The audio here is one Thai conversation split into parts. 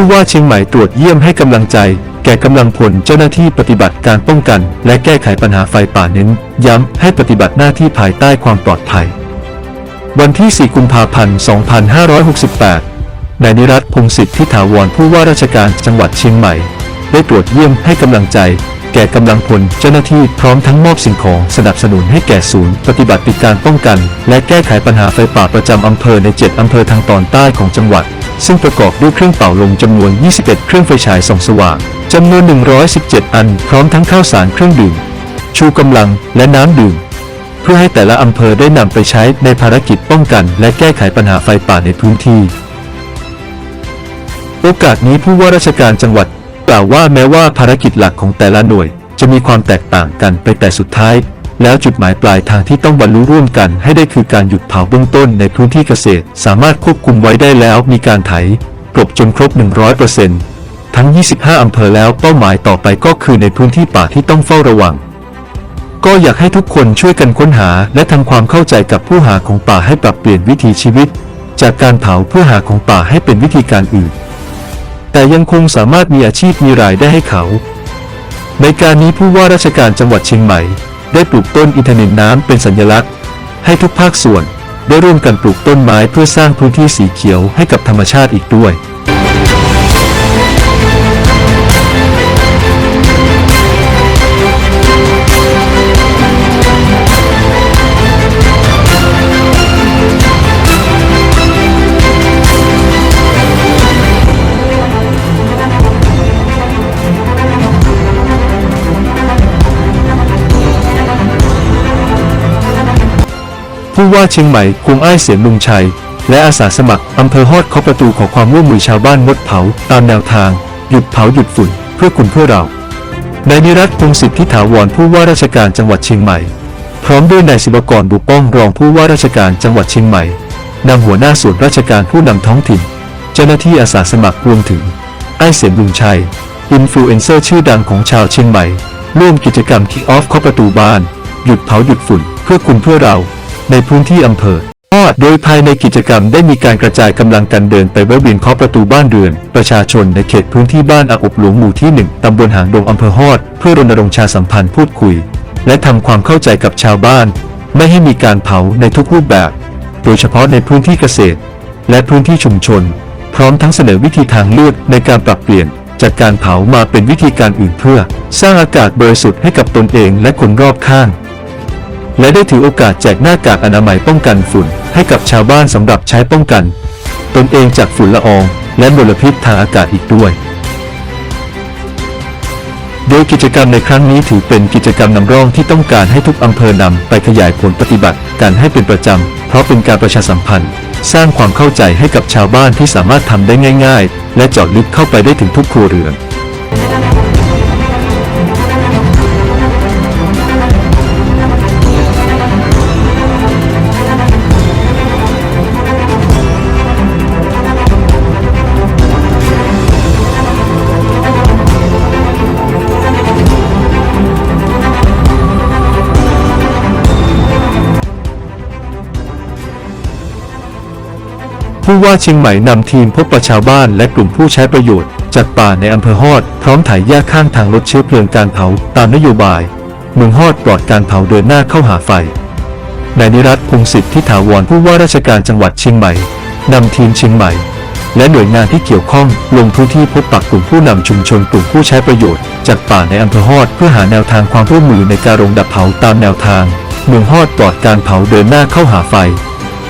ผู้ว่าเชียงใหม่ตรวจเยี่ยมให้กำลังใจ แก่กำลังพลเจ้าหน้าที่ปฏิบัติการป้องกัน และแก้ไขปัญหาไฟป่าเน้น ย้ำให้ปฏิบัติหน้าที่ภายใต้ความปลอดภัย วันที่ 4 กุมภาพันธ์ 2568 นายนิรัตพงศิษฐ์ทิถาวรผู้ว่าราชการจังหวัดเชียงใหม่ ได้ตรวจเยี่ยมให้กำลังใจ แก่กำลังพลเจ้าหน้าที่พร้อมทั้งมอบสิ่งของสนับสนุนให้แก่ศูนย์ ปฏิบัติการป้องกัน และแก้ไขปัญหาไฟป่าประจำอำเภอใน 7 อำเภอทางตอนใต้ของจังหวัด ซึ่งประกอบด้วยเครื่องเป่าลมจำนวน 21 เครื่องไฟฉายส่องสว่างจำนวน 117 อัน พร้อมทั้งข้าวสารเครื่องดื่ม ชูกำลังและน้ำดื่ม เพื่อให้แต่ละอำเภอได้นำไปใช้ในภารกิจป้องกัน และแก้ไขปัญหาไฟป่าในพื้นที่ โอกาสนี้ผู้ว่าราชการจังหวัด กล่าวว่าแม้ว่าภารกิจหลักของแต่ละหน่วย จะมีความแตกต่างกันไปแต่สุดท้าย แล้วจุดหมายปลายทางที่ต้องบรรลุร่วมกันให้ได้คือการหยุดเผาเบื้องต้นในพื้นที่เกษตร สามารถควบคุมไว้ได้แล้วมีการไถกลบจนครบ 100%ทั้ง 25 อำเภอแล้วเป้าหมายต่อไปก็คือในพื้นที่ป่าที่ต้องเฝ้าระวัง ก็อยากให้ทุกคนช่วยกันค้นหาและทำความเข้าใจกับผู้หาของป่าให้ปรับเปลี่ยนวิถีชีวิต จากการเผาเพื่อหาของป่าให้เป็นวิธีการอื่น แต่ยังคงสามารถมีอาชีพมีรายได้ให้เขา ในการนี้ผู้ว่าราชการจังหวัดเชียงใหม่ ได้ปลูกต้นอินทนิลน้ำเป็นสัญลักษณ์ ให้ทุกภาคส่วนได้ร่วมกันปลูกต้นไม้เพื่อสร้างพื้นที่สีเขียวให้กับธรรมชาติอีกด้วย ผู้ว่าเชียงใหม่คุงอ้ายเสียงลุงชัย และอาสาสมัครอำเภอฮอดเคาะประตูขอความร่วมมือชาวบ้านงดเผา ตามแนวทาง หยุดเผาหยุดฝุ่น เพื่อคุณเพื่อเรานายนิรัตพงศิษฐ์ทิถาวรผู้ว่าราชการจังหวัดเชียงใหม่ พร้อมด้วยนายศิวกรบุป้องรองผู้ว่าราชการจังหวัดเชียงใหม่นำหัวหน้าส่วนราชการผู้นำท้องถิ่น เจ้าหน้าที่อาสาสมัครรวมถึงไอ้เสียงลุงชัยอินฟลูเอนเซอร์ชื่อดังของชาวเชียงใหม่ ร่วมกิจกรรมคิกออฟเคาะประตูบ้าน หยุดเผาหยุดฝุ่น เพื่อคุณเพื่อเรา ในพื้นที่อำเภอฮอดโดยภายในกิจกรรมได้มีการกระจายกำลังกันเดินไปแวะเวียนเคาะประตูบ้านเรือน ประชาชนในเขตพื้นที่บ้านอาอบหลวงหมู่ที่หนึ่งตำบลหางดงอำเภอฮอด เพื่อรณรงค์ชาสัมพันธ์พูดคุย และทำความเข้าใจกับชาวบ้าน ไม่ให้มีการเผาในทุกรูปแบบ โดยเฉพาะในพื้นที่เกษตร และพื้นที่ชุมชน พร้อมทั้งเสนอวิธีทางเลือกในการปรับเปลี่ยน จากการเผามาเป็นวิธีการอื่นเพื่อ สร้างอากาศบริสุทธิ์ให้กับตนเองและคนรอบข้าง และได้ถือโอกาสแจกหน้ากากอนามัยป้องกันฝุ่น ให้กับชาวบ้านสำหรับใช้ป้องกัน ตนเองจากฝุ่นละออง และมลพิษทางอากาศอีกด้วย โดยกิจกรรมในครั้งนี้ถือเป็นกิจกรรมนำร่องที่ต้องการให้ทุกอำเภอนำไปขยายผลปฏิบัติการให้เป็นประจำ เพราะเป็นการประชาสัมพันธ์ สร้างความเข้าใจให้กับชาวบ้านที่สามารถทำได้ง่าย ๆ และเจาะลึกเข้าไปได้ถึงทุกครัวเรือน ผู้ว่าเชียงใหม่นำทีมพบประชาวบ้านและกลุ่มผู้ใช้ประโยชน์ จากป่าในอำเภอฮอด พร้อมถ่ายแยกข้างทางลดเชื้อเพลิงการเผาตามนโยบาย เมืองฮอดปลอดการเผาเดินหน้าเข้าหาไฟนายนิรัตพงศิษฐ์ที่ถาวรผู้ว่าราชการจังหวัดเชียงใหม่นำทีมเชียงใหม่ และหน่วยงานที่เกี่ยวข้องลงพื้นที่พบปะกลุ่มผู้นำชุมชนกลุ่มผู้ใช้ประโยชน์ จากป่าในอำเภอฮอดเพื่อหาแนวทางความร่วมมือในการลงดับเผาตามแนวทาง เมืองฮอดปลอดการเผาเดินหน้าเข้าหาไฟ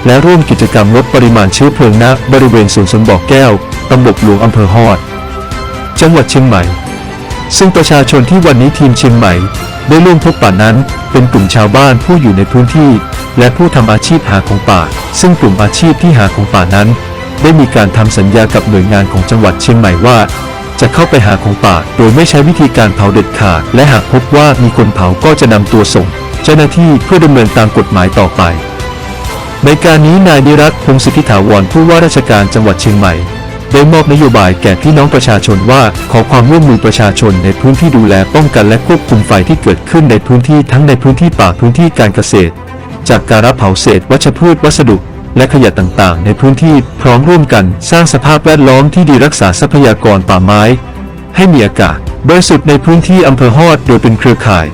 และร่วมกิจกรรมลดปริมาณเชื้อเพลิงณบริเวณสวนสนบอกแก้ว ตำบลหลวงอำเภอฮอด จังหวัดเชียงใหม่ ซึ่งประชาชนที่วันนี้ทีมเชียงใหม่ได้ร่วมพบป่านั้น เป็นกลุ่มชาวบ้านผู้อยู่ในพื้นที่ และผู้ทำอาชีพหาของป่า ซึ่งกลุ่มอาชีพที่หาของป่านั้น ได้มีการทำสัญญากับหน่วยงานของจังหวัดเชียงใหม่ว่า จะเข้าไปหาของป่า โดยไม่ใช้วิธีการเผาเด็ดขาด และหากพบว่ามีคนเผาก็จะนำตัวส่ง เจ้าหน้าที่เพื่อดำเนินตามกฎหมายต่อไป ในการนี้นายนิรัตน์พงศิทธิถาวรผู้ว่าราชการจังหวัดเชียงใหม่ได้มอบนโยบายแก่พี่น้องประชาชนว่าขอความร่วมมือประชาชนในพื้นที่ดูแลป้องกันและควบคุมไฟที่เกิดขึ้นในพื้นที่ทั้งในพื้นที่ป่าพื้นที่การเกษตร จากการรับเผาเศษวัชพืชวัสดุ และขยะต่างๆ ในพื้นที่พร้อมร่วมกันสร้างสภาพแวดล้อมที่ดีรักษาทรัพยากรป่าไม้ ให้มีอากาศบริสุทธิ์ในพื้นที่อำเภอฮอดโดยเป็นเครือข่าย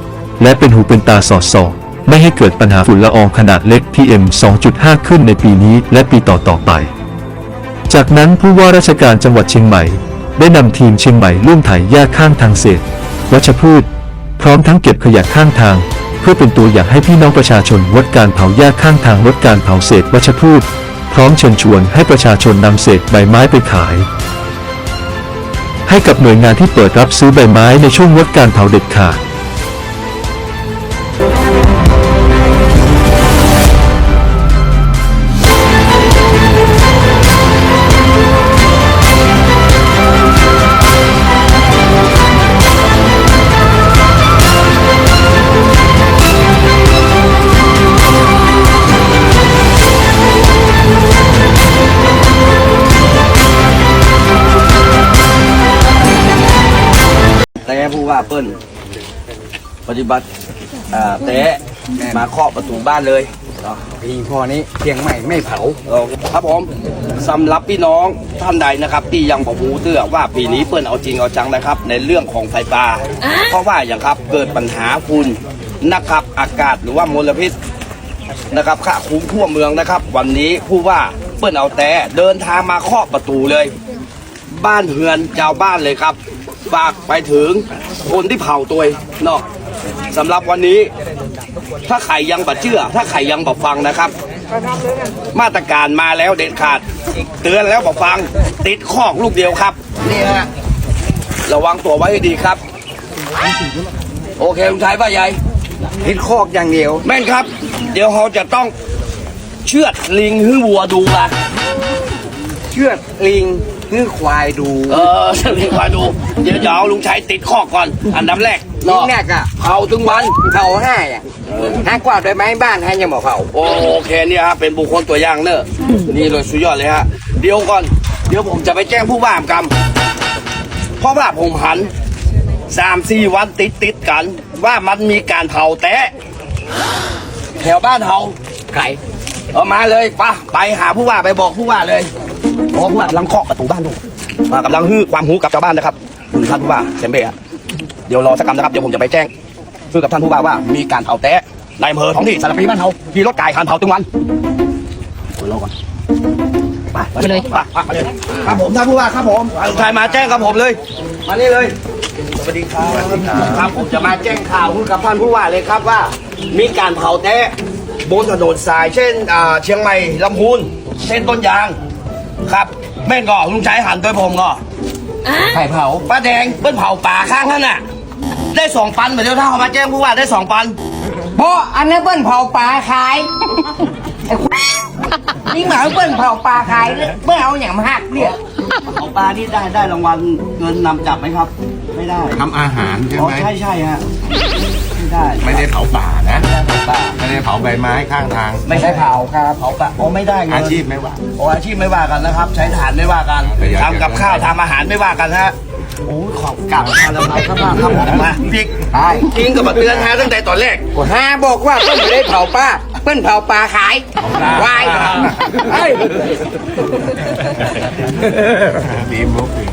และเป็นหูเป็นตาสอดส่อง ไม่ให้เกิดปัญหาฝุ่นละอองขนาดเล็ก PM 2.5 ขึ้นในปีนี้และปีต่อๆไป จากนั้นผู้ว่าราชการจังหวัดเชียงใหม่ ได้นำทีมเชียงใหม่ร่วมไถหญ้าข้างทางเศษ วัชพืช พร้อมทั้งเก็บขยะข้างทาง เพื่อเป็นตัวอย่างให้พี่น้องประชาชนลดการเผาหญ้าข้างทางลดการเผาเศษวัชพืช พร้อมเชิญชวนให้ประชาชนนำเศษใบไม้ไปขายให้กับหน่วยงานที่เปิดรับซื้อใบไม้ในช่วงลดการเผาเด็ดขาด แต่ผู้ว่าเปิ้ลปฏิบัติอ่าแต่มาเคาะประตูบ้านเลยเนาะ ปีพอนี้เชียงใหม่ไม่เผาเออครับผมสำหรับพี่น้องท่านใดนะครับ ที่ยังบอกหูเตื้อว่าปีนี้เปิ้ลเอาจริงเอาจังนะครับ ในเรื่องของไฟป่าเพราะว่าอย่างครับเกิดปัญหาฝุ่นนะครับอากาศหรือว่ามลพิษนะครับข้าคุ้มทั่วเมืองนะครับ วันนี้ผู้ว่าเปิ้ลเอาแต่เดินทางมาเคาะประตูเลย บ้านเฮือนชาวบ้านเลยครับ ฝากไปถึงคนที่เผาตัวเองเนาะสำหรับวันนี้ ถ้าใครยังบัดเชื่อ ถ้าใครยังบอกฟังนะครับ มาตรการมาแล้วเด็ดขาด เตือนแล้วบอกฟัง ติดคอกลูกเดียวครับนี่ฮะระวังตัวไว้ให้ดีครับ โอเคลุงชายป้าใหญ่พิษคอกอย่างเดียว แม่นครับ เดี๋ยวเราจะต้องเชือดลิงให้วัวดูละเชือดลิง คือควายดูเออเชือดลิงวัวดู เดี๋ยวเอาลุงชัยติดคอก่อน อันดับแรกลิงเนาะแรกอะเผาถึงวันเผาให้อะห้ากวาดด้วยไม้บ้านให้ยังบอกเผาโอเคเนี่ยฮะเป็นบุคคลตัวอย่างเนอะนี่เลยสุดยอดเลยฮะเดี๋ยวก่อน เดี๋ยวผมจะไปแจ้งผู้ว่ากรรมเพราะว่าผมหันสามสี่วันติดติดกัน ว่ามันมีการเผาแตะแถวบ้านเฮาไก่เอามาเลยปะไปหาผู้ว่าไปบอกผู้ว่าเลย เพราะผู้ว่ากำลังเคาะประตูบ้านลูกอ่ากำลังฮื้อความหูกับชาวบ้านนะครับคุณท่านผู้ว่าเซมเบ้อะเดี๋ยวรอสักคำนะครับเดี๋ยวผมจะไปแจ้งคือกับท่านผู้ว่าว่ามีการเผาแตะในอำเภอท้องที่สารพีบ้านเฮามีรถกายการเผาตึงวันเดี๋ยวรอก่อนไปไปเลยไปไปเลยครับผมท่านผู้ว่าครับผมใครมาแจ้งกับผมเลยมานี่เลยสวัสดีครับครับผมจะมาแจ้งข่าวกับท่านผู้ว่าเลยครับว่า มีการเผาแตะบนถนนสายเช่นอ่าเชียงใหม่ลำพูนเส้นต้นยาง ครับแม่งก็ลุงชายหันตัวผมก็ไข่เผาป้าแดงเปิ้นเผาป่าข้างนั่นน่ะ ได้สองปันเหมือนเดิมถ้าเขามาแจ้งผู้ว่าได้สองปันเพราะอันนั้นเปิ้นเผาปลาขายไอ้นี่หมาเปิ้นเผาปลาขายเปิ้นเอาอย่างมาหักเนี่ยเผาป่านี่ได้ได้รางวัลเงินนำจับไหมครับ ไม่ได้ทำอาหารใช่อ๋อไหมใช่ใช่ฮะ ไม่ได้ไม่ได้เผาป่านะเผาป่าไม่ได้เผาใบไม้ข้างทาง ไม่ใช่เผาครับเผาป่าอ๋อไม่ได้เงินอาชีพไม่ว่าโอ้อาชีพไม่ว่ากันนะครับ ใช้ฐานไม่ว่ากันแต่อยากจะทำกับข้าวทำอาหารไม่ว่ากันฮะโอ้ยขอบกลับมาแล้วครับครับครับผมมาพิกใช่จริงกับมาเตือนฮะตั้งแต่ตอนแรกฮาบอกว่าเปิ้นไม่ได้เผาปลาเปิ้นเผาปลาขายควายเฮ้ยดีมุกดี